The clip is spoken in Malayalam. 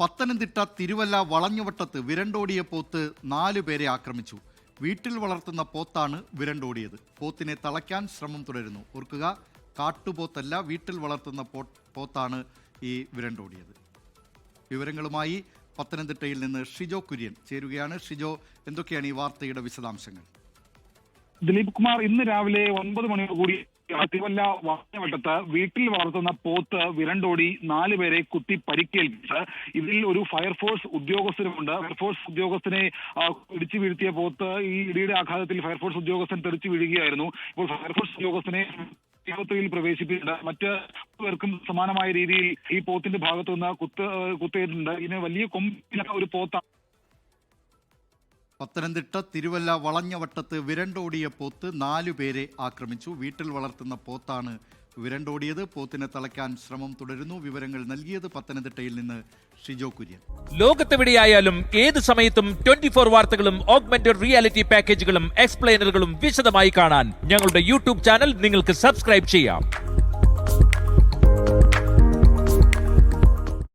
പത്തനംതിട്ട തിരുവല്ല വളഞ്ഞുവട്ടത്ത് വിരണ്ടോടിയ പോത്ത് നാലു പേരെ ആക്രമിച്ചു. വീട്ടിൽ വളർത്തുന്ന പോത്താണ് വിരണ്ടോടിയത്. പോത്തിനെ തളയ്ക്കാൻ ശ്രമം തുടരുന്നു. ഓർക്കുക കാട്ടുപോത്തല്ല വീട്ടിൽ വളർത്തുന്ന പോത്താണ് ഈ വിരണ്ടോടിയത്. വിവരങ്ങളുമായി പത്തനംതിട്ടയിൽ നിന്ന് ഷിജോ കുര്യൻ ചേരുകയാണ്. ഷിജോ എന്തൊക്കെയാണ് ഈ വാർത്തയുടെ വിശദാംശങ്ങൾ? ദിലീപ് കുമാർ ഇന്ന് രാവിലെ ഒൻപത് മണിയോടുകൂടി തിരുവല്ല വാഹനവട്ടത്ത് വീട്ടിൽ വളർത്തുന്ന പോത്ത് വിരണ്ടോടി നാല് പേരെ കുത്തി പരിക്കേൽപ്പിച്ച് ഇതിൽ ഒരു ഫയർഫോഴ്സ് ഉദ്യോഗസ്ഥരുമുണ്ട്. ഫയർഫോഴ്സ് ഉദ്യോഗസ്ഥനെ ഇടിച്ചു വീഴ്ത്തിയ പോത്ത് ഈ ഇടിയുടെ ആഘാതത്തിൽ ഫയർഫോഴ്സ് ഉദ്യോഗസ്ഥൻ തെറിച്ചു വീഴുകയായിരുന്നു. ഇപ്പോൾ ഫയർഫോഴ്സ് ഉദ്യോഗസ്ഥനെ ആശുപത്രിയിൽ പ്രവേശിപ്പിച്ചിട്ടുണ്ട്. മറ്റ് പേർക്കും സമാനമായ രീതിയിൽ ഈ പോത്തിന്റെ ഭാഗത്തുനിന്ന് കുത്ത് കുത്തേറ്റിട്ടുണ്ട് ഇതിന് വലിയ കൊമ്പില ഒരു പോത്താണ് പത്തനംതിട്ട തിരുവല്ല വളഞ്ഞവട്ടത്ത് വിരണ്ടോടിയ പോത്ത് നാലു പേരെ ആക്രമിച്ചു. വീട്ടിൽ വളർത്തുന്ന പോത്താണ് വിരണ്ടോടിയത്. പോത്തിനെ തളയ്ക്കാൻ ശ്രമം തുടരുന്നു. വിവരങ്ങൾ നൽകിയത് പത്തനംതിട്ടയിൽ നിന്ന് ഷിജോ കുര്യൻ. ലോകത്തെവിടെയായാലും ഏത് സമയത്തും ട്വന്റി ഫോർ വാർത്തകളും ഓഗ്മെന്റഡ് റിയാലിറ്റി പാക്കേജുകളും എക്സ്പ്ലെയിനറുകളും വിശദമായി കാണാൻ ഞങ്ങളുടെ യൂട്യൂബ് ചാനൽ നിങ്ങൾക്ക് സബ്സ്ക്രൈബ് ചെയ്യാം.